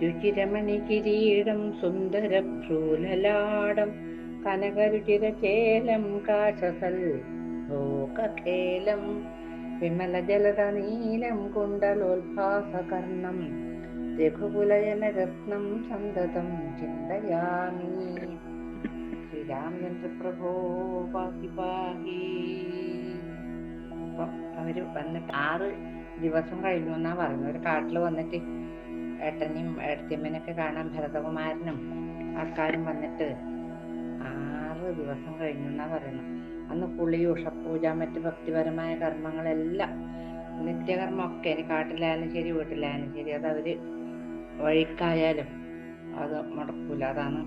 രുചിരമണി കിരീടം സുന്ദര ഭ്രൂലലാടം കനകരുചിര ചേലം കാശസൽ ഭോഗഖേലം വിമല ജലത നീലം കുണ്ടലോത്ഭാസകർണം രഘുകുലജനരത്നം സന്തതം ചിന്തയാമി ശ്രീരാമചന്ദ്ര പ്രഭോ പാഹി പാഹി അവർ വന്നിട്ട് ആറ് ദിവസം കഴിഞ്ഞു എന്നാ പറഞ്ഞു ഒരു കാട്ടിൽ വന്നിട്ട് ഏട്ടനെയും ഏട്ടത്തിയമ്മനൊക്കെ കാണാൻ ഭരതകുമാരനും ആൾക്കാരും വന്നിട്ട് ആറ് ദിവസം കഴിഞ്ഞു എന്നാ പറയുന്നത് അന്ന് കുളി ഉഷപൂജ മറ്റ് ഭക്തിപരമായ കർമ്മങ്ങളെല്ലാം നിത്യകർമ്മമൊക്കെ. ഇനി കാട്ടിലായാലും ശരി വീട്ടിലായാലും ശരി. അത് അവർ വഴിക്കായാലും അത് മുടക്കൂല. അതാണ്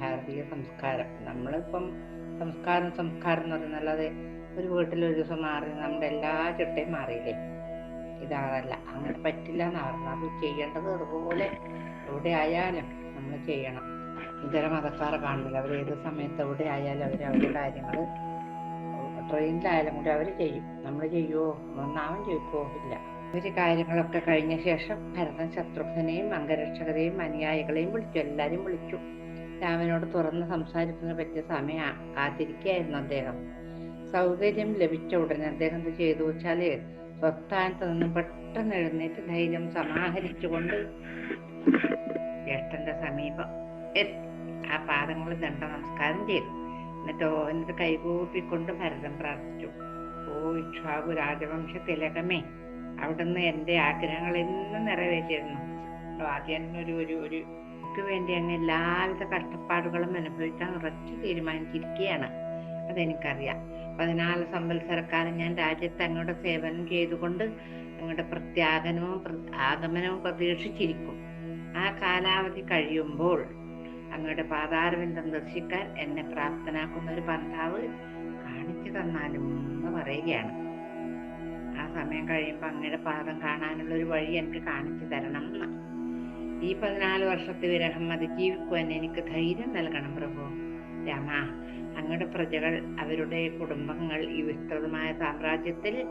ഭാരതീയ സംസ്കാരം. നമ്മളിപ്പം സംസ്കാരം സംസ്കാരം എന്ന് പറയുന്നത് അല്ലാതെ ഒരു വീട്ടിൽ ഒരു ദിവസം മാറി നമ്മുടെ എല്ലാ ചിട്ടയും മാറിയില്ലേ? ഇതല്ല അങ്ങനെ പറ്റില്ല എന്ന് പറഞ്ഞു അത് ചെയ്യേണ്ടത് അതുപോലെ എവിടെ ആയാലും നമ്മൾ ചെയ്യണം. ഇതര മതക്കാരെ കാണുന്നില്ല. അവർ ഏത് സമയത്ത് എവിടെ ആയാലും അവർ അവരുടെ കാര്യങ്ങൾ ട്രെയിനിലായാലും കൂടി അവർ ചെയ്യും. നമ്മൾ ചെയ്യുമോ ഒന്നാമൻ ചോദിക്കുമോ ഇല്ല. ഒരു കാര്യങ്ങളൊക്കെ കഴിഞ്ഞ ശേഷം ഭരതൻ ശത്രുഘ്നെയും അംഗരക്ഷകരെയും അനുയായികളെയും വിളിച്ചു. എല്ലാവരും വിളിച്ചു. രാമനോട് തുറന്ന് സംസാരിക്കുന്നതിന് പറ്റിയ സമയം. കാത്തിരിക്കുകയായിരുന്നു അദ്ദേഹം. സൗകര്യം ലഭിച്ച ഉടനെ അദ്ദേഹം എന്ത് ചെയ്തു വെച്ചാൽ സ്വസ്ഥാനത്ത് നിന്ന് പെട്ടെന്ന് എഴുന്നേറ്റ് ധൈര്യം സമാഹരിച്ചുകൊണ്ട് ജ്യേഷ്ഠന്റെ സമീപം ആ പാദങ്ങളിൽ ദണ്ഡ നമസ്കാരം ചെയ്തു. എന്നിട്ട് എന്നിട്ട് കൈകൂപ്പിക്കൊണ്ട് ഭരതം പ്രാർത്ഥിച്ചു. ഓ ഇക്ഷാബു രാജവംശ തിലകമേ അവിടുന്ന് എന്റെ ആഗ്രഹങ്ങൾ എന്നും നിറവേറ്റിയിരുന്നു. ഒരു ഒരു ഒരു എനിക്ക് വേണ്ടി അങ്ങ് എല്ലാവിധ കഷ്ടപ്പാടുകളും അനുഭവിക്കാൻ ഉറച്ചു തീരുമാനിച്ചിരിക്കുകയാണ്. അതെനിക്കറിയാം. പതിനാല് സംവത്സരക്കാലം ഞാൻ രാജ്യത്ത് അങ്ങയുടെ സേവനം ചെയ്തുകൊണ്ട് അങ്ങയുടെ പ്രത്യാഗമനവും പ്ര- ആഗമനവും പ്രതീക്ഷിച്ചിരിക്കും. ആ കാലാവധി കഴിയുമ്പോൾ അങ്ങയുടെ പാതാരവിന്ദം ദർശിക്കാൻ എന്നെ പ്രാപ്തനാക്കുന്ന ഒരു ഭർത്താവ് കാണിച്ചു തന്നാലും എന്ന് പറയുകയാണ്. ആ സമയം കഴിയുമ്പോൾ അങ്ങയുടെ പാദം കാണാനുള്ള ഒരു വഴി എനിക്ക് കാണിച്ചു തരണം എന്ന്. ഈ പതിനാല് വർഷത്തെ വിരഹം അതിജീവിക്കുവാൻ എനിക്ക് ധൈര്യം നൽകണം പ്രഭു. രാമ അങ്ങയുടെ പ്രജകൾ അവരുടെ കുടുംബങ്ങൾ ഈ വിസ്തൃതമായ സാമ്രാജ്യത്തിൽ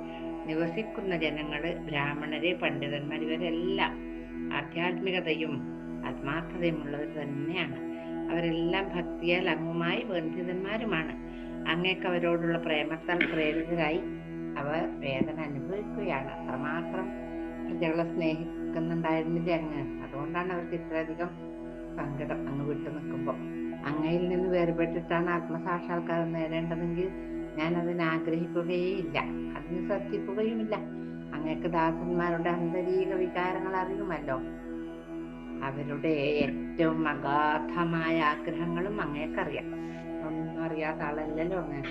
നിവസിക്കുന്ന ജനങ്ങൾ ബ്രാഹ്മണരെ പണ്ഡിതന്മാർ ഇവരെല്ലാം ആധ്യാത്മികതയും ആത്മാർത്ഥതയുമുള്ളവർ തന്നെയാണ്. അവരെല്ലാം ഭക്തിയാൽ അങ്ങുമായി ബന്ധിതന്മാരുമാണ് അങ്ങേക്ക് അവരോടുള്ള പ്രേമത്താൽ പ്രേരിതരായി അവർ വേദന അനുഭവിക്കുകയാണ്. അത്രമാത്രം പ്രജകളെ സ്നേഹിക്കുന്നുണ്ടായിരുന്നില്ല അങ്ങ്. അതുകൊണ്ടാണ് അവർക്ക് ഇത്രയധികം സങ്കടം അങ്ങ് വിട്ടു നിൽക്കുമ്പോൾ അങ്ങയിൽ നിന്ന് വേർപെട്ടിട്ടാണ് ആത്മസാക്ഷാത്കാരം നേടേണ്ടതെങ്കിൽ ഞാൻ അതിന് ആഗ്രഹിക്കുകയേയില്ല അതിന് ശ്രദ്ധിക്കുകയുമില്ല. അങ്ങക്ക് ദാസന്മാരുടെ ആന്തരിക വികാരങ്ങൾ അറിയുമല്ലോ. അവരുടെ ഏറ്റവും അഗാധമായ ആഗ്രഹങ്ങളും അങ്ങേക്കറിയാം. ഒന്നും അറിയാത്ത ആളല്ലല്ലോ അങ്ങ്.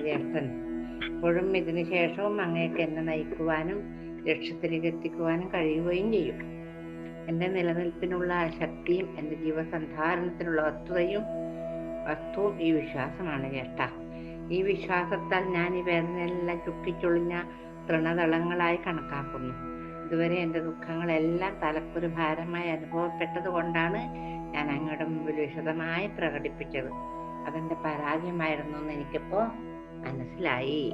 ജ്യേഷ്ഠൻ ഇപ്പോഴും ഇതിനു ശേഷവും അങ്ങേക്ക് എന്നെ നയിക്കുവാനും ലക്ഷ്യത്തിലേക്ക് എത്തിക്കുവാനും കഴിയുകയും ചെയ്യും. എന്റെ നിലനിൽപ്പിനുള്ള ശക്തിയും എന്റെ ജീവസന്ധാരണത്തിനുള്ള വസ്തുതയും വസ്തുവും ഈ വിശ്വാസമാണ് ജ്യേഷ്ഠ ഈ വിശ്വാസത്താൽ ഞാൻ ഈ വേദനയെല്ലാം ചുക്കിച്ചൊളിഞ്ഞ തൃണതളങ്ങളായി കണക്കാക്കുന്നു. ഇതുവരെ എന്റെ ദുഃഖങ്ങളെല്ലാം തലക്കൊരു ഭാരമായി അനുഭവപ്പെട്ടത് കൊണ്ടാണ് ഞാൻ അങ്ങയുടെ മുമ്പിൽ വിശദമായി പ്രകടിപ്പിച്ചത്. അതെന്റെ പരാജയമായിരുന്നു എന്ന് എനിക്കിപ്പോൾ മനസ്സിലായി.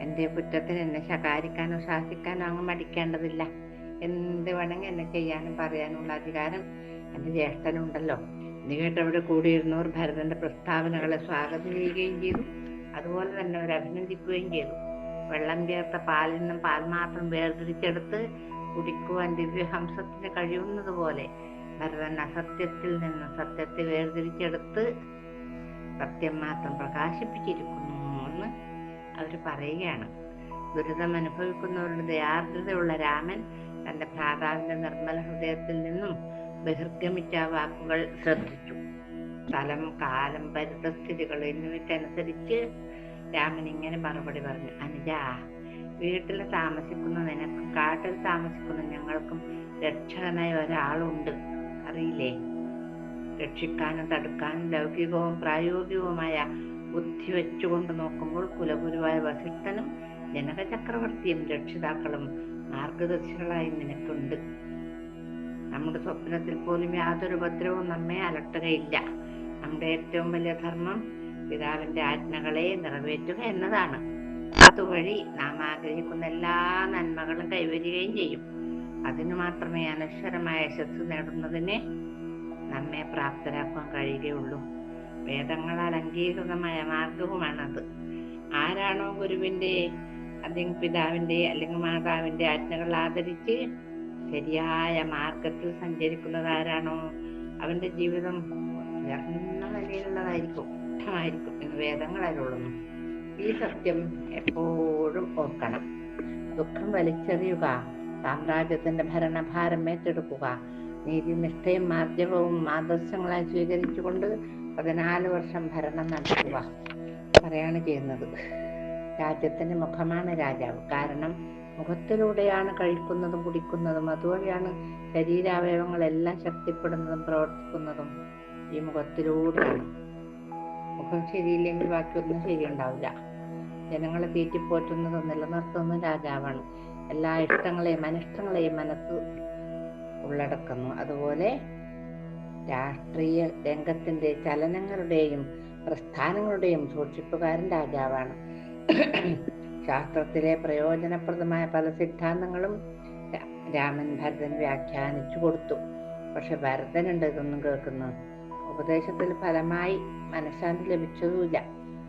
എന്റെ കുറ്റത്തിന് എന്നെ ശകാരിക്കാനോ ശാസിക്കാനോ അങ്ങ് മടിക്കേണ്ടതില്ല. എന്ത് വേണമെങ്കിൽ എന്നെ ചെയ്യാനും പറയാനുമുള്ള അധികാരം എന്റെ ജ്യേഷ്ഠനുണ്ടല്ലോ. ഇത് കേട്ടവിടെ കൂടിയിരുന്നവർ ഭരതന്റെ പ്രസ്താവനകളെ സ്വാഗതം ചെയ്യുകയും ചെയ്തു. അതുപോലെ തന്നെ അവർ അഭിനന്ദിക്കുകയും ചെയ്തു. വെള്ളം ചേർത്ത പാലിൽ നിന്നും പാൽ മാത്രം വേർതിരിച്ചെടുത്ത് കുടിക്കുവാൻ ദിവ്യഹംസത്തിന് കഴിയുന്നത് പോലെ ഭരതൻ അസത്യത്തിൽ നിന്ന് സത്യത്തെ വേർതിരിച്ചെടുത്ത് സത്യം മാത്രം പ്രകാശിപ്പിച്ചിരിക്കുന്നു എന്ന് അവർ പറയുകയാണ്. ദുരിതം അനുഭവിക്കുന്നവരുടെ ദയാർദ്രതയുള്ള രാമൻ തന്റെ ഭ്രാതാവിന്റെ നിർമ്മല ഹൃദയത്തിൽ നിന്നും ബഹിർഗമിച്ച വാക്കുകൾ ശ്രദ്ധിച്ചു. സ്ഥലം കാലം പരിതസ്ഥിതികൾ എന്നിവയ്ക്കനുസരിച്ച് രാമൻ ഇങ്ങനെ മറുപടി പറഞ്ഞു. അനുജ വീട്ടിൽ താമസിക്കുന്ന നിനക്കും കാട്ടിൽ താമസിക്കുന്ന ഞങ്ങൾക്കും രക്ഷകനായ ഒരാളുണ്ട്. അറിയില്ലേ? രക്ഷിക്കാനും തടുക്കാനും ലൗകികവും പ്രായോഗികവുമായ ബുദ്ധി വെച്ചുകൊണ്ട് നോക്കുമ്പോൾ കുലഗുരുവായ വസിഷ്ഠനും ജനക ചക്രവർത്തിയും രക്ഷിതാക്കളും മാർഗദർശികളായി നിനക്കുണ്ട്. നമ്മുടെ സ്വപ്നത്തിൽ പോലും യാതൊരു ഉപദ്രവവും നമ്മെ അലട്ടുകയില്ല. നമ്മുടെ ഏറ്റവും വലിയ ധർമ്മം പിതാവിന്റെ ആജ്ഞകളെ നിറവേറ്റുക എന്നതാണ്. അതുവഴി നാം ആഗ്രഹിക്കുന്ന എല്ലാ നന്മകളും കൈവരികയും ചെയ്യും. അതിനു മാത്രമേ അനശ്വരമായ യശസ് നേടുന്നതിന് നമ്മെ പ്രാപ്തരാക്കാൻ കഴിയുകയുള്ളൂ. വേദങ്ങളാൽ അംഗീകൃതമായ മാർഗവുമാണത്. ആരാണോ ഗുരുവിന്റെ അല്ലെങ്കിൽ പിതാവിന്റെ അല്ലെങ്കിൽ മാതാവിന്റെ ആജ്ഞകൾ ആദരിച്ച് ശരിയായ മാർഗത്തിൽ സഞ്ചരിക്കുന്നത് ആരാണോ ജീവിതം ഉയർന്ന നിലയിലുള്ളതായിരിക്കും എന്ന് വേദങ്ങൾ അരുളുന്നു ഈ സത്യം എപ്പോഴും ഓർക്കണം. ദുഃഖം വലിച്ചെറിയുക സാമ്രാജ്യത്തിന്റെ ഭരണഭാരം ഏറ്റെടുക്കുക നീതിനിഷ്ഠയും മാർജവവും ആദർശങ്ങളായി സ്വീകരിച്ചുകൊണ്ട് പതിനാല് വർഷം ഭരണം നടത്തുക പറയാണ് ചെയ്യുന്നത്. രാജ്യത്തിന്റെ മുഖമാണ് രാജാവ്. കാരണം മുഖത്തിലൂടെയാണ് കഴിക്കുന്നതും കുടിക്കുന്നതും അതുവഴിയാണ് ശരീരാവയവങ്ങളെല്ലാം ശക്തിപ്പെടുന്നതും പ്രവർത്തിക്കുന്നതും ഈ മുഖത്തിലൂടെയാണ്. മുഖം ശരിയില്ലെങ്കിൽ ബാക്കിയൊന്നും ശരിയുണ്ടാവില്ല. ജനങ്ങളെ തീറ്റിപ്പോറ്റുന്നതും നിലനിർത്തുന്നതും രാജാവാണ്. എല്ലാ ഇഷ്ടങ്ങളെയും അനിഷ്ടങ്ങളെയും മനസ്സ് ഉള്ളടക്കുന്നു. അതുപോലെ രാഷ്ട്രീയ രംഗത്തിന്റെ ചലനങ്ങളുടെയും പ്രസ്ഥാനങ്ങളുടെയും സൂക്ഷിപ്പുകാരൻ രാജാവാണ്. ശാസ്ത്രത്തിലെ പ്രയോജനപ്രദമായ പല സിദ്ധാന്തങ്ങളും രാമൻ ഭരതൻ വ്യാഖ്യാനിച്ചു കൊടുത്തു. പക്ഷെ ഭരതനുണ്ട് ഇതൊന്നും കേൾക്കുന്നത് ഉപദേശത്തിൽ ഫലമായി മനഃശാന്തി ലഭിച്ചതുമില്ല.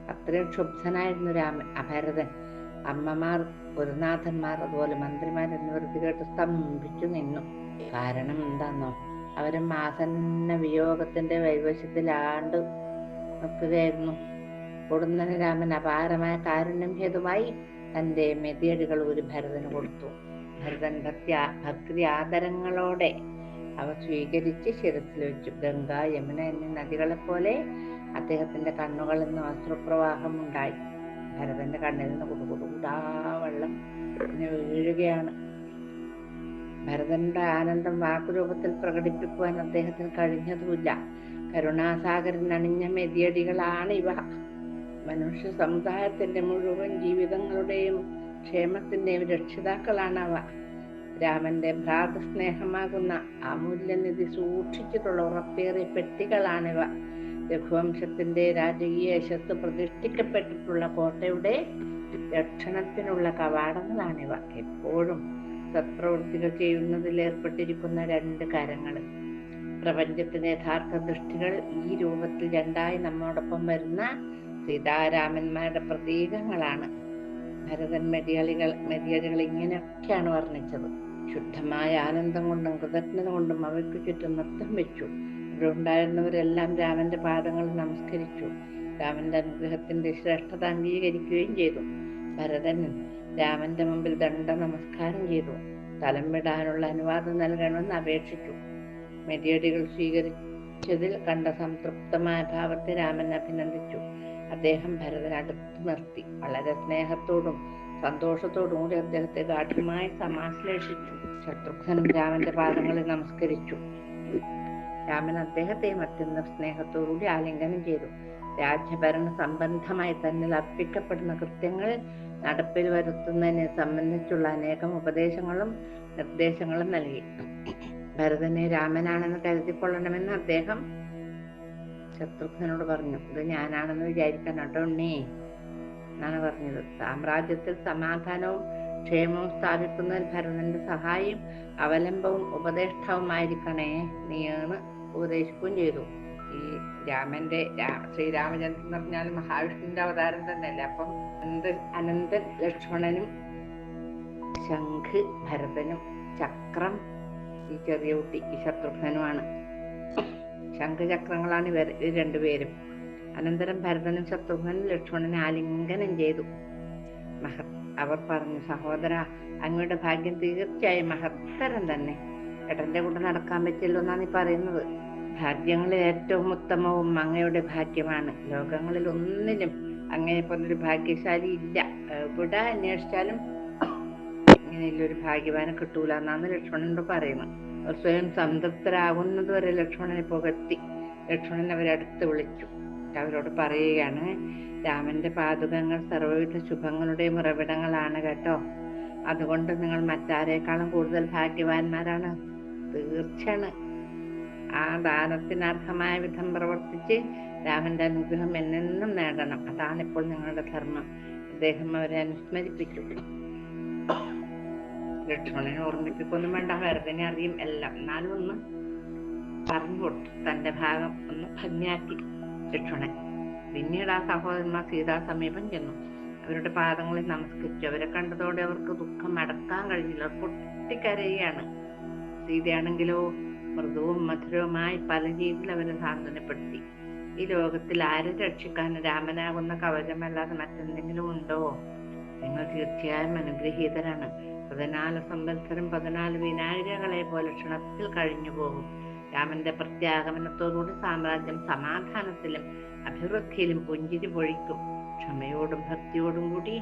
അത്രയും ക്ഷുബ്ധനായിരുന്നു രാമൻ അഭരതൻ അമ്മമാർ ഗുരുനാഥന്മാർ അതുപോലെ മന്ത്രിമാർ എന്നിവർക്ക് കേട്ട് സ്തംഭിച്ചു നിന്നു. കാരണം എന്താണോ അവരും ആസന്ന വിയോഗത്തിന്റെ വൈവശത്തിലാണ്ട് നിൽക്കുകയായിരുന്നു. കൊടുന്നന് രാമൻ അപാരമായ കാരുണ്യം ഹേതുവായി തന്റെ മെതിയടികൾ ഒരു ഭരതന് കൊടുത്തു. ഭരതൻ ഭക്തി ഭക്തി ആദരങ്ങളോടെ അവ സ്വീകരിച്ച് ശിരസിൽ വെച്ചു. ഗംഗ യമുന എന്നീ നദികളെ പോലെ അദ്ദേഹത്തിന്റെ കണ്ണുകളിൽ നിന്ന് അശ്രുപ്രവാഹം ഉണ്ടായി ഭരതന്റെ കണ്ണിൽ നിന്ന് കുടുകുടുകൂടാ വെള്ളം വീഴുകയാണ്. ഭരതന്റെ ആനന്ദം വാക്കുരൂപത്തിൽ പ്രകടിപ്പിക്കുവാൻ അദ്ദേഹത്തിന് കഴിഞ്ഞതുമില്ല. കരുണാസാഗരൻ അണിഞ്ഞ മെതിയടികളാണ് ഇവ മനുഷ്യ സമുദായത്തിന്റെ മുഴുവൻ ജീവിതങ്ങളുടെയും ക്ഷേമത്തിന്റെയും രക്ഷിതാക്കളാണ് അവ രാമന്റെ ഭ്രാതസ്നേഹമാകുന്ന അമൂല്യനിധി സൂക്ഷിച്ചിട്ടുള്ള ഉറപ്പേറിയ പെട്ടികളാണിവ. രഘുവംശത്തിന്റെ രാജകീയ യശസ് പ്രതിഷ്ഠിക്കപ്പെട്ടിട്ടുള്ള കോട്ടയുടെ രക്ഷണത്തിനുള്ള കവാടങ്ങളാണിവ. എപ്പോഴും സത്പ്രവൃത്തികൾ ചെയ്യുന്നതിൽ ഏർപ്പെട്ടിരിക്കുന്ന രണ്ട് കരങ്ങൾ. പ്രപഞ്ചത്തിന്റെ യഥാർത്ഥ ദൃഷ്ടികൾ ഈ രൂപത്തിൽ രണ്ടായി നമ്മോടൊപ്പം വരുന്ന സീതാരാമന്മാരുടെ പ്രതീകങ്ങളാണ്. ഭരതൻ മെതിയളികൾ മെതിയടികൾ ഇങ്ങനെയൊക്കെയാണ് വർണിച്ചത്. ശുദ്ധമായ ആനന്ദം കൊണ്ടും കൃതജ്ഞത കൊണ്ടും അവയ്ക്ക് ചുറ്റും നൃത്തം വെച്ചു. ഇവിടെ ഉണ്ടായിരുന്നവരെല്ലാം രാമന്റെ പാദങ്ങൾ നമസ്കരിച്ചു. രാമന്റെ അനുഗ്രഹത്തിന്റെ ശ്രേഷ്ഠത അംഗീകരിക്കുകയും ചെയ്തു. ഭരതൻ രാമന്റെ മുമ്പിൽ ദണ്ഡ നമസ്കാരം ചെയ്തു. സ്ഥലം വിടാനുള്ള അനുവാദം നൽകണമെന്ന് അപേക്ഷിച്ചു. മെതിയടികൾ സ്വീകരിച്ചതിൽ കണ്ട സംതൃപ്തമായ ഭാവത്തെ രാമൻ അഭിനന്ദിച്ചു. അദ്ദേഹം ഭരതനെ അടുത്ത് നിർത്തി. വളരെ സ്നേഹത്തോടും സന്തോഷത്തോടും കൂടി അദ്ദേഹത്തെ ഗാഠ്യമായി സമാശ്ലേഷിച്ചു. ശത്രുഘ്നും രാമന്റെ പാദങ്ങളിൽ നമസ്കരിച്ചു. രാമൻ അദ്ദേഹത്തെയും അത്യന്തം സ്നേഹത്തോടുകൂടി ആലിംഗനം ചെയ്തു. രാജ്യഭരണ സംബന്ധമായി തന്നിൽ അർപ്പിക്കപ്പെടുന്ന കൃത്യങ്ങൾ നടപ്പിൽ വരുത്തുന്നതിനെ സംബന്ധിച്ചുള്ള അനേകം ഉപദേശങ്ങളും നിർദ്ദേശങ്ങളും നൽകി. ഭരതനെ രാമനാണെന്ന് കരുതിക്കൊള്ളണമെന്ന് അദ്ദേഹം ശത്രുഘ്നോട് പറഞ്ഞു ഇത് ഞാനാണെന്ന് വിചാരിക്കാൻ കേട്ടോ ഉണ്ണി എന്നാണ് പറഞ്ഞത്. സാമ്രാജ്യത്തിൽ സമാധാനവും ക്ഷേമവും സ്ഥാപിക്കുന്നതിൽ ഭരതന്റെ സഹായം അവലംബവും ഉപദേഷ്ടാവുമായിരിക്കണേ നീന്ന് ഉപദേശിക്കുകയും ചെയ്തു. ഈ രാമന്റെ ശ്രീരാമചന്ദ്രൻ എന്ന് പറഞ്ഞാൽ മഹാവിഷ്ണുവിന്റെ അവതാരം തന്നെയല്ലേ? അപ്പം അനന്ത അനന്തൻ ലക്ഷ്മണനും ശംഖ് ഭരതനും ചക്രം ഈ ചെറിയ കുട്ടി ഈ ശത്രുഘ്നുമാണ് ശംഖചക്രങ്ങളാണ് ഇവർ രണ്ടുപേരും. അനന്തരം ഭരതനും ശത്രുഘ്നും ലക്ഷ്മണനെ ആലിംഗനം ചെയ്തു. മഹത് അവർ പറഞ്ഞു സഹോദര അങ്ങയുടെ ഭാഗ്യം തീർച്ചയായും മഹത്തരം തന്നെ. ഏട്ടന്റെ കൂടെ നടക്കാൻ പറ്റില്ലോ എന്നാണ് ഈ പറയുന്നത്. ഭാഗ്യങ്ങളിൽ ഏറ്റവും ഉത്തമവും അങ്ങയുടെ ഭാഗ്യമാണ്. ലോകങ്ങളിൽ ഒന്നിനും അങ്ങനെ പോലൊരു ഭാഗ്യശാലി ഇല്ല. എവിടെ അന്വേഷിച്ചാലും ഇങ്ങനെയുള്ളൊരു ഭാഗ്യവാനെ കിട്ടൂല എന്നാണ് ലക്ഷ്മണനോട് പറയുന്നത്. സ്വയം സംതൃപ്തരാകുന്നത് വരെ ലക്ഷ്മണനെ പുകഴ്ത്തി. ലക്ഷ്മണൻ അവരടുത്ത് വിളിച്ചു. അവരോട് പറയുകയാണ് രാമന്റെ പാതുകങ്ങൾ സർവവിധ ശുഭങ്ങളുടെ ഉറവിടങ്ങളാണ് കേട്ടോ. അതുകൊണ്ട് നിങ്ങൾ മറ്റാരേക്കാളും കൂടുതൽ ഭാഗ്യവാന്മാരാണ്. തീർച്ചയാണ്. ആ ദാനത്തിനർഹമായ വിധം പ്രവർത്തിച്ച് രാമന്റെ അനുഗ്രഹം എന്നെന്നും നേടണം. അതാണ് ഇപ്പോൾ നിങ്ങളുടെ ധർമ്മം. അദ്ദേഹം അവരെ അനുസ്മരിപ്പിച്ചു ലക്ഷ്മണനെ ഓർമ്മിപ്പിക്കൊന്നും വേണ്ട. വെറുതെ അറിയും എല്ലാം. എന്നാലും ഒന്ന് പറഞ്ഞു കൊടുത്തു തന്റെ ഭാഗം ഒന്ന് ഭംഗിയാക്കി ലക്ഷ്മണൻ പിന്നീട് ആ സഹോദരന്മാർ സീതാ സമീപം ചെന്നു. അവരുടെ പാദങ്ങളിൽ നമസ്കരിച്ചു. അവരെ കണ്ടതോടെ അവർക്ക് ദുഃഖം അടക്കാൻ കഴിഞ്ഞില്ല. അവർ പൊട്ടിക്കരയുകയാണ്. സീതയാണെങ്കിലോ മൃദുവും മധുരവുമായി പല രീതിയിൽ അവരെ സാന്ത്വനപ്പെടുത്തി. ഈ ലോകത്തിൽ ആരെ രക്ഷിക്കാൻ രാമനാകുന്ന കവചമല്ലാതെ മറ്റെന്തെങ്കിലും ഉണ്ടോ? നിങ്ങൾ തീർച്ചയായും അനുഗ്രഹീതരാണ്. പതിനാല് സംവത്സരം പതിനാല് വിനാഴികകളെ പോലെ ക്ഷണത്തിൽ കഴിഞ്ഞു പോകും. രാമന്റെ പ്രത്യാഗമനത്തോടുകൂടി സാമ്രാജ്യം സമാധാനത്തിലും അഭിവൃദ്ധിയിലും പുഞ്ചിരി പൊഴിക്കും. ക്ഷമയോടും ഭക്തിയോടും കൂടി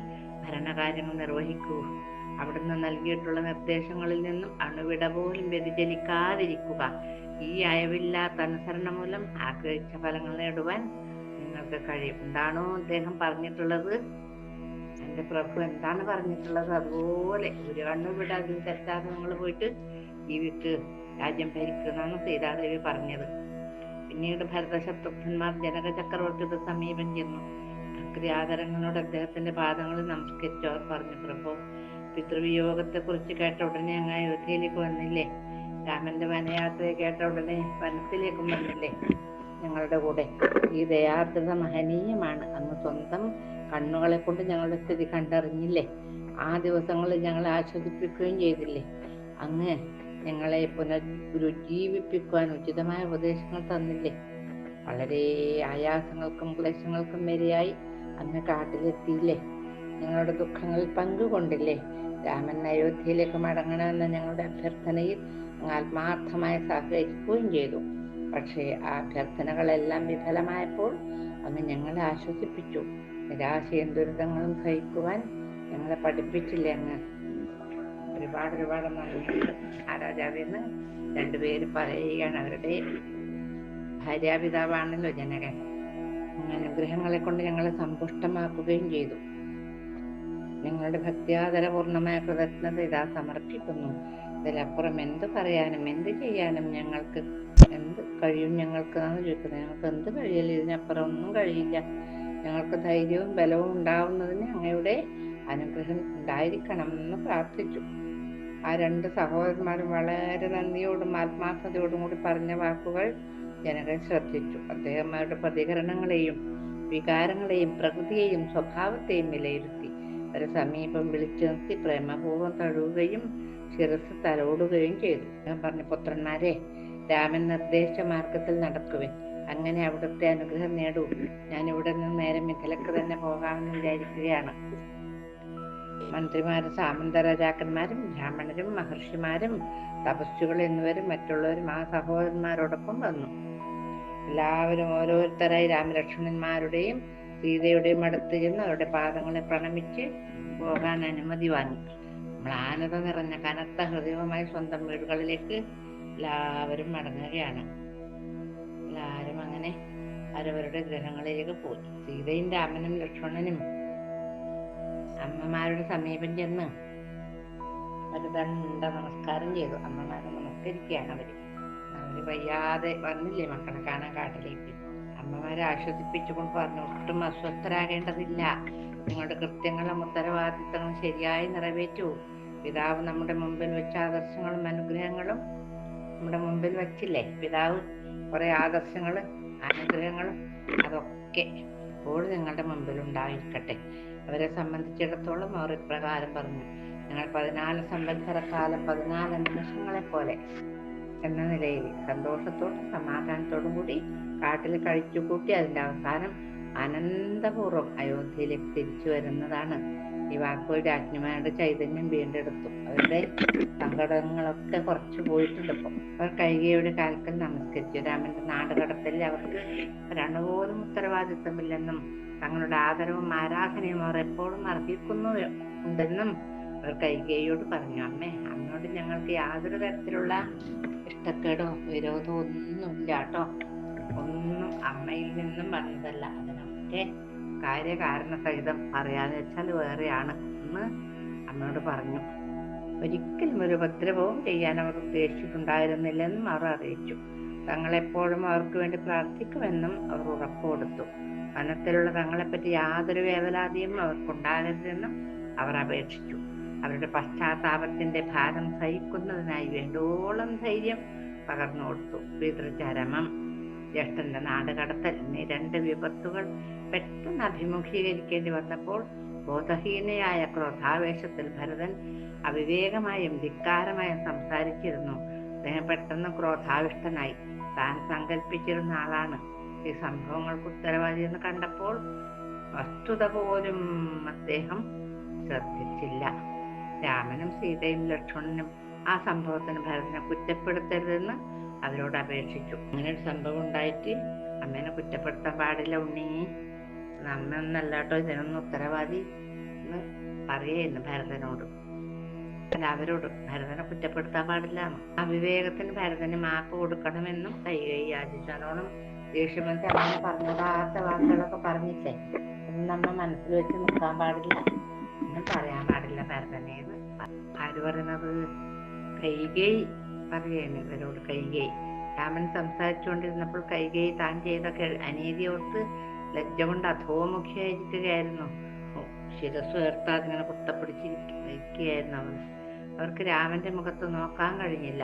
ഭരണകാര്യങ്ങൾ നിർവഹിക്കൂ അവിടുന്ന് നൽകിയിട്ടുള്ള നിർദ്ദേശങ്ങളിൽ നിന്നും അണുവിട പോലും വ്യതിചലിക്കാതിരിക്കുക. ഈ അയവില്ലാത്ത അനുസരണ മൂലം ആഗ്രഹിച്ച ഫലങ്ങൾ നേടുവാൻ നിങ്ങൾക്ക് കഴിയും. എന്താണോ അദ്ദേഹം പറഞ്ഞിട്ടുള്ളത്? എന്റെ പ്രഭു എന്താണ് പറഞ്ഞിട്ടുള്ളത് അതുപോലെ ഒരു കണ്ണും വിടാതെ തെറ്റാതെ നിങ്ങൾ പോയിട്ട് ജീവിക്ക് രാജ്യം ഭരിക്കുന്നതാണ് സീതാദേവി പറഞ്ഞത്. പിന്നീട് ഭരതശത്രുഘ്നന്മാർ ജനക ചക്രവർത്തിയുടെ സമീപം ചെന്നു. ഭക്തി ആദരങ്ങളോട് അദ്ദേഹത്തിന്റെ പാദങ്ങളിൽ നമസ്കരിച്ചു. അവർ പറഞ്ഞു പ്രഭു പിതൃവിയോഗത്തെ കുറിച്ച് കേട്ട ഉടനെ അങ്ങ് അയോധ്യയിലേക്ക് വന്നില്ലേ? രാമന്റെ വനയാത്രയെ കേട്ട ഉടനെ വനത്തിലേക്കും വന്നില്ലേ? ഞങ്ങളുടെ കൂടെ ഈ ദയാർദ്രത മഹനീയമാണ്. അങ്ങ് സ്വന്തം കണ്ണുകളെ കൊണ്ട് ഞങ്ങളുടെ സ്ഥിതി കണ്ടറിഞ്ഞില്ലേ? ആ ദിവസങ്ങളിൽ ഞങ്ങളെ ആസ്വദിപ്പിക്കുകയും ചെയ്തില്ലേ? അങ്ങ് ഞങ്ങളെ പുനരുജ്ജീവിപ്പിക്കുവാൻ ഉചിതമായ ഉപദേശങ്ങൾ തന്നില്ലേ? വളരെ ആയാസങ്ങൾക്കും ക്ലേശങ്ങൾക്കും വരെയായി അങ്ങ് കാട്ടിലെത്തിയില്ലേ? ഞങ്ങളുടെ ദുഃഖങ്ങളിൽ പങ്കുകൊണ്ടില്ലേ? രാമൻ അയോധ്യയിലേക്ക് മടങ്ങണമെന്ന ഞങ്ങളുടെ അഭ്യർത്ഥനയിൽ അങ്ങ് ആത്മാർത്ഥമായി സഹകരിക്കുകയും ചെയ്തു. പക്ഷേ ആ അഭ്യർത്ഥനകളെല്ലാം വിഫലമായപ്പോൾ അങ്ങ് ഞങ്ങളെ ആശ്വസിപ്പിച്ചു. നിരാശയും ദുരിതങ്ങളും സഹിക്കുവാൻ ഞങ്ങളെ പഠിപ്പിച്ചില്ലേ അങ്ങ്? ഒരുപാട് ഒരുപാട് നന്ദി ആ രണ്ടുപേര് പറയുകയാണ് അവരുടെ ഭാര്യാപിതാവാണല്ലോ ജനകൻ. അനുഗ്രഹങ്ങളെ കൊണ്ട് ഞങ്ങളെ സമ്പുഷ്ടമാക്കുകയും ചെയ്തു. ഞങ്ങളുടെ ഭക്തിയാദരപൂർണമായ കൃതജ്ഞത ഇതാ സമർപ്പിക്കുന്നു. ഇതിലപ്പുറം എന്ത് പറയാനും എന്ത് ചെയ്യാനും ഞങ്ങൾക്ക് എന്ത് കഴിയും ഞങ്ങൾക്ക് എന്നാണ് ചോദിക്കുന്നത്? ഞങ്ങൾക്ക് എന്ത് കഴിയില്ല ഇതിനപ്പുറം ഒന്നും കഴിയില്ല. ഞങ്ങൾക്ക് ധൈര്യവും ബലവും ഉണ്ടാവുന്നതിന് അങ്ങയുടെ അനുഗ്രഹം ഉണ്ടായിരിക്കണം എന്ന് പ്രാർത്ഥിച്ചു. ആ രണ്ട് സഹോദരന്മാരും വളരെ നന്ദിയോടും ആത്മാർത്ഥതയോടും കൂടി പറഞ്ഞ വാക്കുകൾ ജനങ്ങൾ ശ്രദ്ധിച്ചു. അദ്ദേഹം അവരുടെ പ്രതികരണങ്ങളെയും വികാരങ്ങളെയും പ്രകൃതിയെയും സ്വഭാവത്തെയും വിലയിരുത്തി. അവരെ സമീപം വിളിച്ചു നിർത്തി പ്രേമപൂർവം തഴുകുകയും ശിരസ് തലോടുകയും ചെയ്തു. പറഞ്ഞു പുത്രന്മാരെ രാമൻ നിർദ്ദേശിച്ച മാർഗത്തിൽ നടക്കുവിൻ. അങ്ങനെ അവിടുത്തെ അനുഗ്രഹം നേടൂ. ഞാൻ ഇവിടെ നിന്ന് നേരെ മിഥിലക്ക് തന്നെ പോകാമെന്ന് വിചാരിക്കുകയാണ്. മന്ത്രിമാരും സാമന്ത രാജാക്കന്മാരും ബ്രാഹ്മണരും മഹർഷിമാരും തപസ്സുകൾ എന്നിവരും മറ്റുള്ളവരും ആ സഹോദരന്മാരോടൊപ്പം വന്നു. എല്ലാവരും ഓരോരുത്തരായി രാമലക്ഷ്മണന്മാരുടെയും സീതയുടെയും അടുത്ത് ചെന്ന് അവരുടെ പാദങ്ങളെ പ്രണമിച്ച് പോകാൻ അനുമതി വാങ്ങി മ്ലാനത നിറഞ്ഞ കനത്ത ഹൃദയവുമായി സ്വന്തം വീടുകളിലേക്ക് എല്ലാവരും മടങ്ങുകയാണ്. അങ്ങനെ അവരവരുടെ ഗ്രഹങ്ങളിലേക്ക് പോയി. സീതയും രാമനും ലക്ഷ്മണനും അമ്മമാരുടെ സമീപം ചെന്ന് ഒരു ദണ്ഡ നമസ്കാരം ചെയ്തു. അമ്മമാരെ നമസ്കരിക്കുകയാണ് അവർ. അവർ വയ്യാതെ വന്നില്ലേ മക്കളെ കാണാൻ കാട്ടിലേക്ക്? അമ്മമാരെ ആശ്വസിപ്പിച്ചുകൊണ്ട് പറഞ്ഞു ഒട്ടും അസ്വസ്ഥരാകേണ്ടതില്ല. നിങ്ങളുടെ കൃത്യങ്ങളും ഉത്തരവാദിത്തങ്ങളും ശരിയായി നിറവേറ്റൂ. പിതാവ് നമ്മുടെ മുമ്പിൽ വെച്ച ആദർശങ്ങളും അനുഗ്രഹങ്ങളും നമ്മുടെ മുമ്പിൽ വെച്ചില്ലേ? പിതാവ് കുറെ ആദർശങ്ങളും അനുഗ്രഹങ്ങളും അതൊക്കെ ഇപ്പോൾ നിങ്ങളുടെ മുമ്പിൽ ഉണ്ടായിരിക്കട്ടെ അവരെ സംബന്ധിച്ചിടത്തോളം അവർ ഇപ്രകാരം പറഞ്ഞു. ഞങ്ങൾ പതിനാല് സംവത്സര കാലം പതിനാല് നിമിഷങ്ങളെ പോലെ എന്ന നിലയിൽ സന്തോഷത്തോടും സമാധാനത്തോടും കൂടി കാട്ടിൽ കഴിച്ചു കൂട്ടി അതിന്റെ അവസാനം അനന്തപൂർവം അയോധ്യയിലേക്ക് തിരിച്ചു വരുന്നതാണ്. ഈ രാജ്ഞിമാരുടെ ചൈതന്യം വീണ്ടെടുത്തു. അവരുടെ സങ്കടങ്ങളൊക്കെ കുറച്ച് പോയിട്ടുണ്ട് ഇപ്പൊ. അവർ കൈകയുടെ കാൽക്കൽ നമസ്കരിച്ചു. രാമന്റെ നാടുകടത്തിൽ അവർക്ക് ഒരണുപോലും ഉത്തരവാദിത്തമില്ലെന്നും തങ്ങളുടെ ആദരവും ആരാധനയും അവർ എപ്പോഴും അർഹിക്കുന്നു ഉണ്ടെന്നും അവർ കൈകയോട് പറഞ്ഞു. അമ്മേ അന്നോട് ഞങ്ങൾക്ക് യാതൊരു തരത്തിലുള്ള ഇഷ്ടക്കേടോ വിരോധമോ ഒന്നുമില്ല കേട്ടോ. ഒന്നും അമ്മയിൽ നിന്നും വന്നതല്ല. അതിനൊക്കെ കാര്യകാരണ സഹിതം പറയാന്ന് വെച്ചാൽ വേറെയാണ് എന്ന് അമ്മയോട് പറഞ്ഞു. ഒരിക്കലും ഒരു ഉപദ്രവവും ചെയ്യാൻ അവർ ഉദ്ദേശിച്ചിട്ടുണ്ടായിരുന്നില്ലെന്നും അവർ അറിയിച്ചു. തങ്ങളെപ്പോഴും അവർക്ക് വേണ്ടി പ്രാർത്ഥിക്കുമെന്നും അവർ ഉറപ്പ് കൊടുത്തു. വനത്തിലുള്ള തങ്ങളെപ്പറ്റി യാതൊരു വേവലാതിയും അവർക്കുണ്ടാകരുതെന്നും അവർ അപേക്ഷിച്ചു. അവരുടെ പശ്ചാത്താപത്തിന്റെ ഭാരം സഹിക്കുന്നതിനായി വേണ്ടോളം ധൈര്യം പകർന്നു കൊടുത്തു. പിതൃചരമം. ജ്യേഷ്ഠന്റെ നാട് കടത്തൽ എന്നീ രണ്ട് വിപത്തുകൾ പെട്ടെന്ന് അഭിമുഖീകരിക്കേണ്ടി വന്നപ്പോൾ ബോധഹീനയായ ക്രോധാവേശത്തിൽ ഭരതൻ അവിവേകമായും ധിക്കാരമായും സംസാരിച്ചിരുന്നു. അദ്ദേഹം പെട്ടെന്ന് ക്രോധാവിഷ്ടനായി. താൻ സങ്കല്പിച്ചിരുന്ന ആളാണ്. ഈ സംഭവങ്ങൾക്ക് ഉത്തരവാദി എന്ന് കണ്ടപ്പോൾ വസ്തുത പോലും അദ്ദേഹം ശ്രദ്ധിച്ചില്ല. രാമനും സീതയും ലക്ഷ്മണനും ആ സംഭവത്തിന് ഭരതനെ കുറ്റപ്പെടുത്തരുതെന്ന് അവരോട് അപേക്ഷിച്ചു. അങ്ങനെ ഒരു സംഭവം ഉണ്ടായിട്ട് അമ്മേനെ കുറ്റപ്പെടുത്താൻ പാടില്ല ഉണ്ണി. അമ്മ ഒന്നല്ല കേട്ടോ ഇതിനൊന്നും ഉത്തരവാദി എന്ന് പറയുന്നു ഭരതനോട്. അല്ല അവരോട് ഭരതനെ കുറ്റപ്പെടുത്താൻ പാടില്ല അവിവേകത്തിന് വിവേകത്തിന് ഭരതന് മാപ്പ് കൊടുക്കണമെന്നും കൈകൈ യാചിച്ചു അതോളം ദേഷ്യമന്ത്രി അങ്ങനെ പറഞ്ഞതാത്ത വാക്കുകളൊക്കെ പറഞ്ഞില്ലേ? ഒന്നും നമ്മ മനസ്സിൽ വെച്ച് നിൽക്കാൻ പാടില്ല. ഒന്നും പറയാൻ പാടില്ല ഭരതനേന്ന്. ആര് പറയുന്നത്? കൈകൈ പറയുന്നു ഇവരോട് കൈകൈ രാമൻ സംസാരിച്ചുകൊണ്ടിരുന്നപ്പോൾ കൈകൈ താൻ ചെയ്ത അനീതി ഓർത്ത് ലജ്ജ കൊണ്ട് അധോമുഖിയായിരിക്കുകയായിരുന്നു ശിരസ് ഉയർത്താതെ ഇങ്ങനെ കുത്തപ്പിടിച്ചിരിക്കുകയായിരുന്നു അവർ അവർക്ക് രാമന്റെ മുഖത്ത് നോക്കാൻ കഴിഞ്ഞില്ല.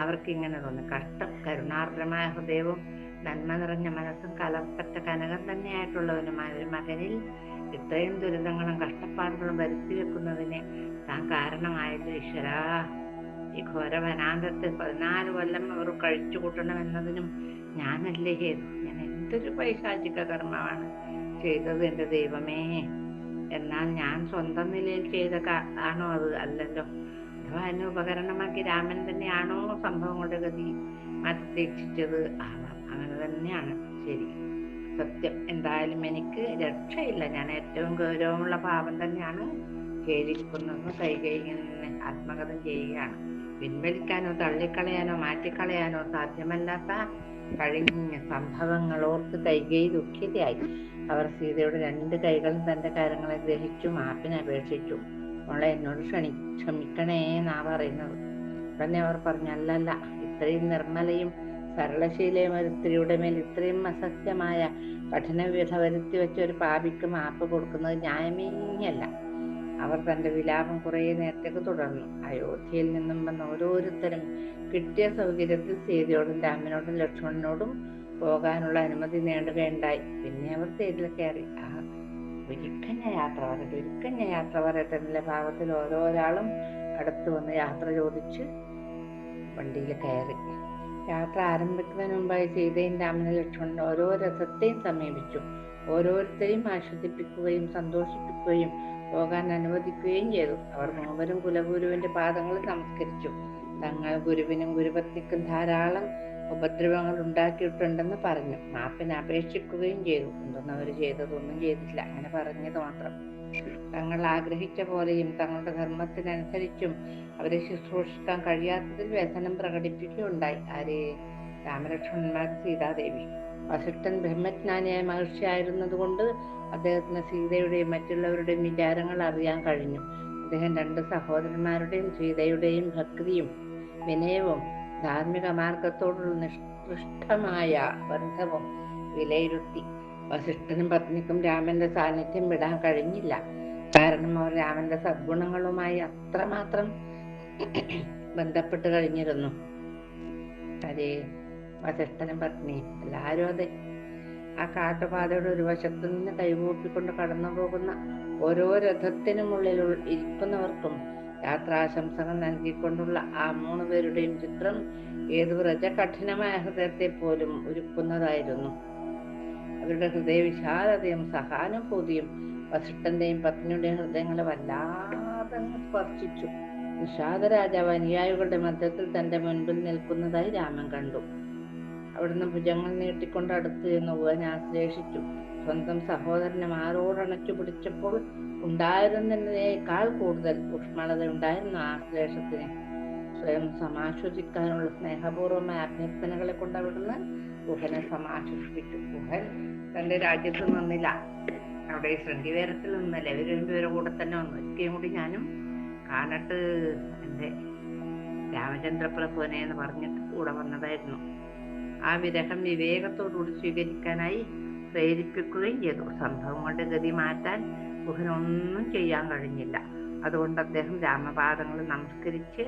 അവർക്ക് ഇങ്ങനെ തോന്നി. കഷ്ടം കരുണാർദ്രമായ ഹൃദയവും നന്മ നിറഞ്ഞ മനസ്സും കലപ്പറ്റ കനകം തന്നെയായിട്ടുള്ളവനുമായ ഒരു മകനിൽ ഇത്രയും ദുരിതങ്ങളും കഷ്ടപ്പാടുകളും വരുത്തി വെക്കുന്നതിന് താൻ കാരണമായല്ലോ ഈശ്വരാ. ഈ ഘോര വനാന്തത്തിൽ പതിനാല് കൊല്ലം അവർ കഴിച്ചു കൂട്ടണം എന്നതിനും ഞാനല്ലേ ഹേതു. ഞാൻ എന്തൊരു പൈശാചിക കർമ്മമാണ് ചെയ്തത് എന്റെ ദൈവമേ. എന്നാൽ ഞാൻ സ്വന്തം നിലയിൽ ചെയ്ത ആണോ അത്? അല്ലല്ലോ. അഥവാ എന്നെ ഉപകരണമാക്കി രാമൻ തന്നെയാണോ സംഭവങ്ങളുടെ ഗതി മാറ്റിച്ചത് ആവാം. അങ്ങനെ തന്നെയാണ്. ശരി. സത്യം. എന്തായാലും എനിക്ക് രക്ഷയില്ല. ഞാൻ ഏറ്റവും ഗൗരവമുള്ള പാപം തന്നെയാണ് ചെയ്തിരിക്കുന്നതെന്ന് കൈകൈ ഇങ്ങനെ ചെയ്യുകയാണ്. പിൻവലിക്കാനോ തള്ളിക്കളയാനോ മാറ്റിക്കളയാനോ സാധ്യമല്ലാത്ത കഴിഞ്ഞ സംഭവങ്ങൾ ഓർത്ത് കൈകൈ ദുഃഖിതയായി. അവർ സീതയുടെ രണ്ട് കൈകളും തന്റെ കാര്യങ്ങളെ ഗ്രഹിച്ചു മാപ്പിനെ അപേക്ഷിച്ചു. അവളെ എന്നോട് ക്ഷണി ക്ഷമിക്കണേ എന്നാ പറയുന്നത്. ഉടനെ അവർ പറഞ്ഞു അല്ലല്ല ഇത്രയും നിർമ്മലയും സരളശീലയും ഒരു സ്ത്രീയുടെ മേൽ ഇത്രയും അസത്യമായ കഠിന വിധ വരുത്തി വെച്ച ഒരു പാപിക്ക് മാപ്പ് കൊടുക്കുന്നത് ന്യായമേയല്ല അവർ തന്റെ വിലാപം കുറേ നേരത്തേക്ക് തുടർന്നു. അയോധ്യയിൽ നിന്നും വന്ന ഓരോരുത്തരും കിട്ടിയ സൗകര്യത്തിൽ സീതയോടും രാമനോടും ലക്ഷ്മണനോടും പോകാനുള്ള അനുമതി നേടുകയുണ്ടായി. പിന്നെ അവർ തേരിൽ കയറി. ആ ഒരുക്കഞ്ഞ യാത്ര പറയട്ടെ ഒരുക്കഞ്ഞ യാത്ര പറയട്ടെ എന്നുള്ള ഭാവത്തിൽ ഓരോരാളും അടുത്ത് വന്ന് യാത്ര ചോദിച്ച് വണ്ടിയിൽ കയറി. യാത്ര ആരംഭിക്കുന്നതിന് മുമ്പായി സീതയും രാമനും ലക്ഷ്മണനും ഓരോ രഥത്തെയും സമീപിച്ചു. ഓരോരുത്തരെയും ആശ്വസിപ്പിക്കുകയും സന്തോഷിപ്പിക്കുകയും പോകാൻ അനുവദിക്കുകയും ചെയ്തു. അവർ മൂവരും കുലഗുരുവിന്റെ പാദങ്ങൾ നമസ്കരിച്ചു. തങ്ങൾ ഗുരുവിനും ഗുരുപത്നിക്കും ധാരാളം ഉപദ്രവങ്ങൾ ഉണ്ടാക്കിയിട്ടുണ്ടെന്ന് പറഞ്ഞു. മാപ്പിന് അപേക്ഷിക്കുകയും ചെയ്തു. എന്തൊന്നും അവർ ചെയ്തതൊന്നും ചെയ്തില്ല. അങ്ങനെ പറഞ്ഞത് മാത്രം. തങ്ങൾ ആഗ്രഹിച്ച പോലെയും തങ്ങളുടെ ധർമ്മത്തിനനുസരിച്ചും അവരെ ശുശ്രൂഷിക്കാൻ കഴിയാത്തതിൽ വ്യസനം പ്രകടിപ്പിക്കുകയുണ്ടായി. ആര്? രാമലക്ഷ്മണന്മാർ സീതാദേവി. വസിഷ്ഠൻ ബ്രഹ്മജ്ഞാനിയായ മഹർഷിയായിരുന്നതുകൊണ്ട് അദ്ദേഹത്തിന് സീതയുടെയും മറ്റുള്ളവരുടെയും വിചാരങ്ങൾ അറിയാൻ കഴിഞ്ഞു. അദ്ദേഹം രണ്ട് സഹോദരന്മാരുടെയും സീതയുടെയും ഭക്തിയും വിനയവും ധാർമ്മിക മാർഗത്തോടുള്ള നിഷ്കൃഷ്ടമായ ബന്ധവും വിലയിരുത്തി. വസിഷ്ഠനും പത്നിക്കും രാമന്റെ സാന്നിധ്യം വിടാൻ കഴിഞ്ഞില്ല. കാരണം അവർ രാമന്റെ സദ്ഗുണങ്ങളുമായി അത്രമാത്രം ബന്ധപ്പെട്ട് കഴിഞ്ഞിരുന്നു. അരേ വസിഷ്ഠനും പത്നിയും എല്ലാവരും അതെ. ആ കാട്ടുപാതയുടെ ഒരു വശത്തു നിന്ന് കൈകൂപ്പിക്കൊണ്ട് കടന്നു പോകുന്ന ഓരോ രഥത്തിനുമുള്ളിൽ ഇരിക്കുന്നവർക്കും യാത്രാശംസകൾ നൽകിക്കൊണ്ടുള്ള ആ മൂന്ന് പേരുടെയും ചിത്രം ഏത് വ്രജ കഠിനമായ ഹൃദയത്തെ പോലും ഒരുക്കുന്നതായിരുന്നു. അവരുടെ ഹൃദയവിശാലതയും സഹാനുഭൂതിയും വസിഷ്ഠന്റെയും പത്നിയുടെയും ഹൃദയങ്ങളെ വല്ലാതെ സ്പർശിച്ചു. നിഷാദ രാജാവ് അനുയായികളുടെ മധ്യത്തിൽ തന്റെ മുൻപിൽ നിൽക്കുന്നതായി രാമൻ കണ്ടു. അവിടുന്ന് ഭുജങ്ങൾ നീട്ടിക്കൊണ്ട് അടുത്ത് ചെന്ന് ഉപനെ ആശ്ലേഷിച്ചു. സ്വന്തം സഹോദരനെ മാറോടണച്ചു പിടിച്ചപ്പോൾ ഉണ്ടായിരുന്നതിനേക്കാൾ കൂടുതൽ ഊഷ്മളത ഉണ്ടായിരുന്നു ആശ്ലേഷത്തിന്. സ്വയം സമാശ്വസിക്കാനുള്ള സ്നേഹപൂർവമായ അഭ്യർത്ഥനകളെ കൊണ്ട് അവിടുന്ന് ഗുഹനെ സമാശ്വസിപ്പിച്ചു. ഗുഹൻ തന്റെ രാജ്യത്ത് നിന്നില്ല. അവിടെ ശൃംഗിവേരത്തിൽ നിന്നല്ല ഇവർ രണ്ടുപേരും കൂടെ തന്നെ വന്നു. ഒരിക്കലും കൂടി ഞാനും കാണട്ട് എന്റെ രാമചന്ദ്രപ്രഭുവിനെ എന്ന് പറഞ്ഞിട്ട് കൂടെ വന്നതായിരുന്നു. ആ വിരഹം വിവേകത്തോടുകൂടി സ്വീകരിക്കാനായി പ്രേരിപ്പിക്കുകയും ചെയ്തു. സംഭവങ്ങളുടെ ഗതി മാറ്റാൻ ഗുഹനൊന്നും ചെയ്യാൻ കഴിഞ്ഞില്ല. അതുകൊണ്ട് അദ്ദേഹം രാമപാദങ്ങൾ നമസ്കരിച്ച്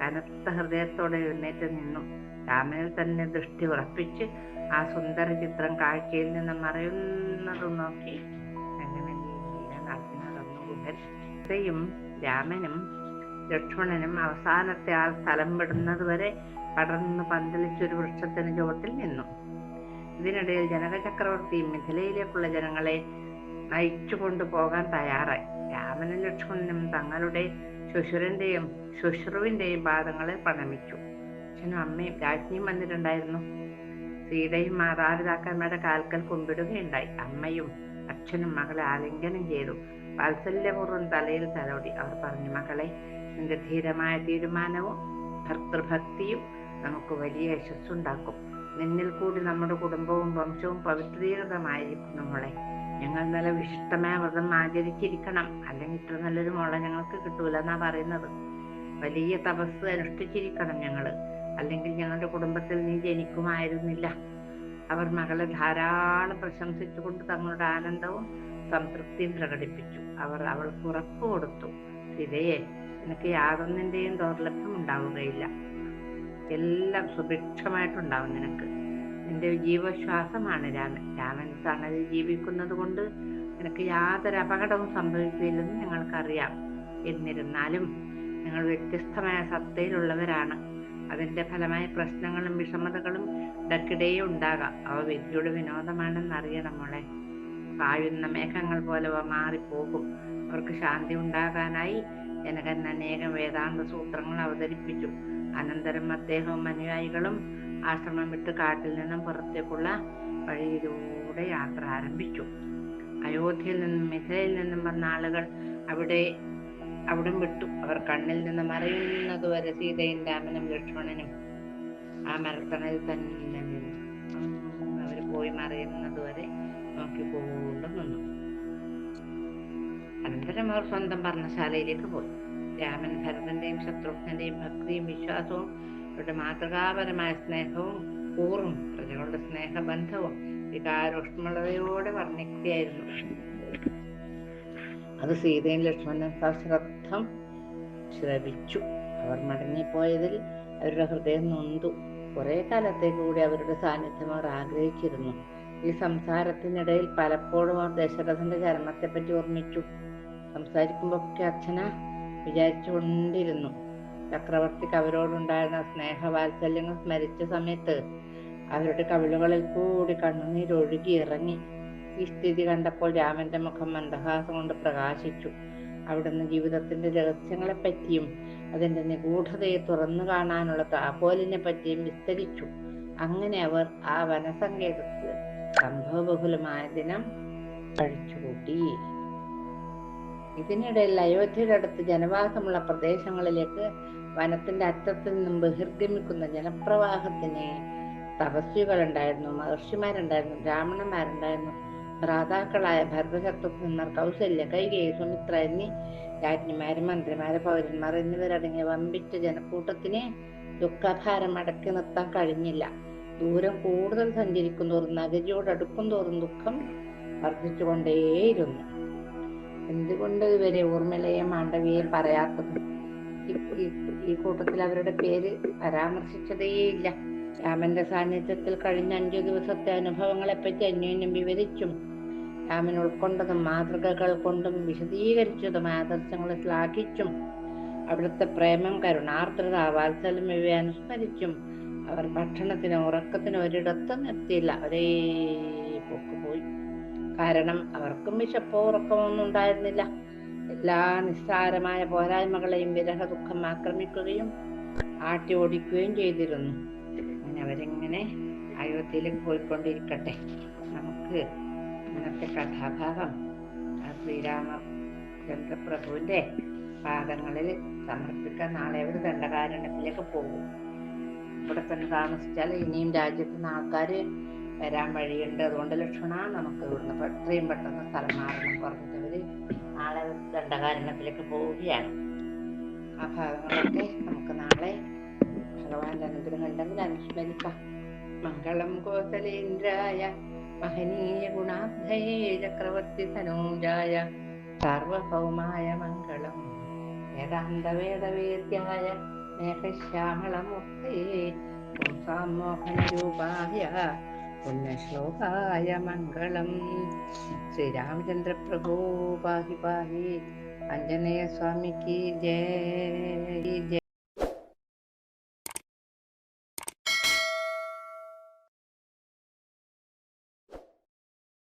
കനത്ത ഹൃദയത്തോടെ എഴുന്നേറ്റ് നിന്നു. രാമനിൽ തന്നെ ദൃഷ്ടി ഉറപ്പിച്ച് ആ സുന്ദര ചിത്രം കാഴ്ചയിൽ നിന്ന് മറയുന്നത് നോക്കി അങ്ങനെ നടന്നു ഗുഹൻ സീതയും രാമനും ലക്ഷ്മണനും അവസാനത്തെ ആ സ്ഥലം വിടുന്നത് വരെ പടർന്ന് പന്തലിച്ചൊരു വൃക്ഷത്തിന് ചുവട്ടിൽ നിന്നു. ഇതിനിടയിൽ ജനക ചക്രവർത്തി മിഥിലയിലേക്കുള്ള ജനങ്ങളെ നയിച്ചു കൊണ്ടുപോകാൻ തയ്യാറായി. രാമനും ലക്ഷ്മണനും തങ്ങളുടെ ശുശുരന്റെയും ശുശ്രുവിന്റെയും പാദങ്ങളെ പ്രണമിച്ചു. അച്ഛനും അമ്മയും രാജ്ഞിയും വന്നിട്ടുണ്ടായിരുന്നു. സീതയും മാതാപിതാക്കന്മാരുടെ കാൽക്കൽ കൊണ്ടിടുകയുണ്ടായി അമ്മയും അച്ഛനും മകളെ ആലിംഗനം ചെയ്തു. വാത്സല്യപൂർവം തലയിൽ തലോടി. അവർ പറഞ്ഞു മകളെ നിന്റെ ധീരമായ തീരുമാനവും ഭർത്തൃഭക്തിയും നമുക്ക് വലിയ യശസ്സുണ്ടാക്കും. നിന്നിൽ കൂടി നമ്മുടെ കുടുംബവും വംശവും പവിത്രീകൃതമായിരിക്കും നമ്മളെ. ഞങ്ങൾ നല്ല വിശിഷ്ടമായ വ്രതം ആചരിച്ചിരിക്കണം. അല്ലെങ്കിൽ ഇത്ര നല്ലൊരു മോളെ ഞങ്ങൾക്ക് കിട്ടൂല എന്നാ പറയുന്നത്. വലിയ തപസ് അനുഷ്ഠിച്ചിരിക്കണം ഞങ്ങൾ അല്ലെങ്കിൽ ഞങ്ങളുടെ കുടുംബത്തിൽ നീ ജനിക്കുമായിരുന്നില്ല. അവർ മകളെ ധാരാളം പ്രശംസിച്ചുകൊണ്ട് തങ്ങളുടെ ആനന്ദവും സംതൃപ്തിയും പ്രകടിപ്പിച്ചു. അവർ അവൾക്ക് ഉറപ്പ് കൊടുത്തു. സീതയെ നിനക്ക് യാതൊന്നിന്റെയും ദൗർലഭ്യം ഉണ്ടാവുകയില്ല. എല്ലാം സുഭിക്ഷമായിട്ടുണ്ടാവും നിനക്ക്. നിന്റെ ജീവശ്വാസമാണ് രാമൻ. രാമൻ തണലിൽ ജീവിക്കുന്നത് കൊണ്ട് നിനക്ക് യാതൊരു അപകടവും സംഭവിക്കില്ലെന്ന് ഞങ്ങൾക്കറിയാം. എന്നിരുന്നാലും നിങ്ങൾ വ്യത്യസ്തമായ സത്തയിലുള്ളവരാണ്. അതിന്റെ ഫലമായി പ്രശ്നങ്ങളും വിഷമതകളും ഇടയ്ക്കിടെയേ ഉണ്ടാകാം. അവ വിധിയുടെ വിനോദമാണെന്ന് അറിയണം മോളെ. പായുന്ന മേഘങ്ങൾ പോലെ അവ മാറിപ്പോകും. അവർക്ക് ശാന്തി ഉണ്ടാകാനായി ജനകൻ അനേകം വേദാന്ത സൂത്രങ്ങൾ അവതരിപ്പിച്ചു. അനന്തരം അദ്ദേഹവും അനുയായികളും ആശ്രമം വിട്ട് കാട്ടിൽ നിന്നും പുറത്തേക്കുള്ള വഴിയിലൂടെ യാത്ര ആരംഭിച്ചു. അയോധ്യയിൽ നിന്നും മിഥിലയിൽ നിന്നും വന്ന ആളുകൾ അവിടെ അവിടം വിട്ടു. അവർ കണ്ണിൽ നിന്ന് മറയുന്നതുവരെ സീതയും രാമനും ലക്ഷ്മണനും ആ മരത്തണൽ തന്നെ അവർ പോയി മറയുന്നതുവരെ നോക്കി കൊണ്ട് നിന്നു അനന്തരം അവർ സ്വന്തം പർണശാലയിലേക്ക് പോയി. രാമൻ ഭരതന്റെയും ശത്രുഘ്നന്റെയും ഭക്തിയും വിശ്വാസവും അവരുടെ മാതൃകാപരമായ സ്നേഹവും കൂറും പ്രജകളുടെ സ്നേഹബന്ധവും വികാരോഷ്മളതയോടെ വർണിക്കുകയായിരുന്നു. അത് സീതയും ലക്ഷ്മണനും സശ്രദ്ധം ശ്രവിച്ചു. അവർ മടങ്ങിപ്പോയതിൽ അവരുടെ ഹൃദയം നൊന്തു. കുറെ കാലത്തേക്ക് കൂടി അവരുടെ സാന്നിധ്യം അവർ ആഗ്രഹിച്ചിരുന്നു. ഈ സംസാരത്തിനിടയിൽ പലപ്പോഴും അവർ ദശരഥന്റെ ചരണത്തെപ്പറ്റി ഓർമ്മിച്ചു. സംസാരിക്കുമ്പോഴൊക്കെ അച്ഛന വിചാരിച്ചുകൊണ്ടിരുന്നു. ചക്രവർത്തിക്ക് അവരോടുണ്ടായിരുന്ന സ്നേഹവാത്സല്യങ്ങൾ സ്മരിച്ച സമയത്ത് അവരുടെ കവിളുകളിൽ കൂടി കണ്ണുനീരൊഴുകി ഇറങ്ങി. ഈ സ്ഥിതി കണ്ടപ്പോൾ രാമന്റെ മുഖം മന്ദഹാസം കൊണ്ട് പ്രകാശിച്ചു. അവിടുന്ന് ജീവിതത്തിന്റെ രഹസ്യങ്ങളെ പറ്റിയും അതിന്റെ നിഗൂഢതയെ തുറന്നു കാണാനുള്ള താപോലിനെ പറ്റിയും വിസ്തരിച്ചു. അങ്ങനെ അവർ ആ വനസങ്കേതത്തിൽ സംഭവബഹുലമായ ദിനം കഴിച്ചുകൂട്ടി. ഇതിനിടയിൽ അയോധ്യയുടെ അടുത്ത് ജനവാസമുള്ള പ്രദേശങ്ങളിലേക്ക് വനത്തിന്റെ അറ്റത്ത് നിന്നും ബഹിർഗമിക്കുന്ന ജനപ്രവാഹത്തിന് തപസ്വികളുണ്ടായിരുന്നു മഹർഷിമാരുണ്ടായിരുന്നു ബ്രാഹ്മണന്മാരുണ്ടായിരുന്നു ഭ്രാതാക്കളായ ഭരതശത്രുഘ്നന്മാർ കൗസല്യ കൈകേയി സുമിത്ര എന്നീ രാജ്ഞിമാര് മന്ത്രിമാര് പൗരന്മാർ എന്നിവരടങ്ങിയ വമ്പിച്ച ജനക്കൂട്ടത്തിന് ദുഃഖഭാരം അടക്കി നിർത്താൻ കഴിഞ്ഞില്ല. ദൂരം കൂടുതൽ സഞ്ചരിക്കും നഗരിയോട് അടുക്കും തോറും ദുഃഖം വർദ്ധിച്ചുകൊണ്ടേയിരുന്നു. എന്തുകൊണ്ട് ഇവരെ ഊർമിളയും മാണ്ഡവിയെയും പറയാത്തത്? ഈ കൂട്ടത്തിൽ അവരുടെ പേര് പരാമർശിച്ചതേയില്ല. രാമന്റെ സാന്നിധ്യത്തിൽ കഴിഞ്ഞ അഞ്ചു ദിവസത്തെ അനുഭവങ്ങളെ പറ്റി അന്യോന്യം വിവരിച്ചും രാമൻ ഉൾക്കൊണ്ടതും മാതൃകകൾ കൊണ്ടും വിശദീകരിച്ചതും ആദർശങ്ങളെ ശ്ലാഘിച്ചും അവിടുത്തെ പ്രേമം കരുണാർദ്രത വാത്സല്യം ഇവയെ അനുസ്മരിച്ചും അവർ ഭക്ഷണത്തിനും ഉറക്കത്തിന് ഒരിടത്തും എത്തിയില്ല. ഒരേ കാരണം അവർക്കും വിശപ്പോ ഉറക്കമോ ഒന്നും ഉണ്ടായിരുന്നില്ല. എല്ലാ നിസ്സാരമായ പോരായ്മകളെയും വിരഹ ദുഃഖം ആക്രമിക്കുകയും ആട്ടി ഓടിക്കുകയും ചെയ്തിരുന്നു. അങ്ങനെ അവരിങ്ങനെ അയോധ്യയിലേക്ക് പോയിക്കൊണ്ടിരിക്കട്ടെ. നമുക്ക് ഇന്നത്തെ കഥാഭാഗം ശ്രീരാമ ശ്രീരാമചന്ദ്രപ്രഭുവിന്റെ പാദങ്ങളിൽ സമർപ്പിക്കാൻ നാളെ അവർ ദണ്ഡകാരണ്യത്തിലേക്ക് പോകും. ഇവിടെ തന്നെ താമസിച്ചാൽ ഇനിയും രാജ്യത്തുനിന്ന് ആൾക്കാർ വരാൻ വഴിയുണ്ട്. അതുകൊണ്ട് ലക്ഷ്മണ നമുക്ക് ഇവിടുന്ന് എത്രയും പെട്ടെന്ന് സ്ഥലം മാറണം പറഞ്ഞിട്ടവര് നാളെ ദണ്ഡകാരണത്തിലേക്ക് പോവുകയാണ്. ആ ഭാഗങ്ങളൊക്കെ നമുക്ക് നാളെ ഭഗവാന്റെ അനുഗ്രഹം ഉണ്ടെങ്കിൽ അനുസ്മരിക്കാം മംഗളം കോസലേന്ദ്രായ മഹനീയ ഗുണാബ്ധയേ ചക്രവർത്തി തനൂജായ സാർവഭൗമായ മംഗളം വേദാന്തവേദവേദ്യായ സാം പുംസാം മോഹനരൂപായ പുണ്യശ്ലോകായ മംഗളം ശ്രീരാമചന്ദ്ര പ്രഭു പാഹി പാഹി ആഞ്ജനേയ സ്വാമിക്ക് ജയ ജയ